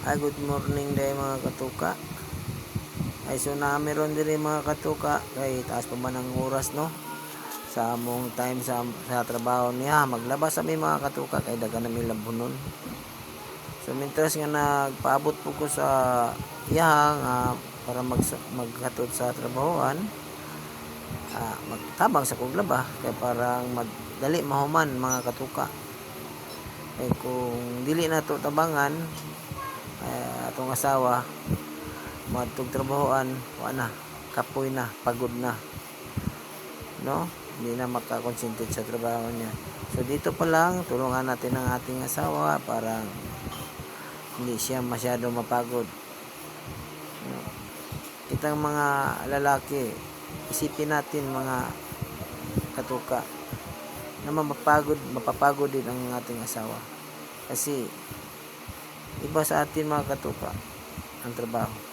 Ay, good morning day mga katuka. Ay, so na meron din mga katuka. Kay taas pa man ang oras, no? Sa among time sa, sa trabaho niya. Maglabas kami mga katuka. Kay daga namin labunon. So, mintas nga nagpaabot po ko sa iyang ah, para mag, maghatod sa trabahoan. Ah, magtabang sa kuglaba. Kay parang madali mahuman mga katuka. Kay kung dili na to tabangan, eh, atong asawa matug trabahoan wa na kapoy na pagod na. No? Hindi na makakonsentrate sa trabaho niya. So dito pa lang tulungan natin ang ating asawa para hindi siya masyado mapagod. No? kitang mga lalaki isipin natin mga katuka na mapapagod mapapagod din ang ating asawa. Kasi iba sa atin mga katuka ang trabaho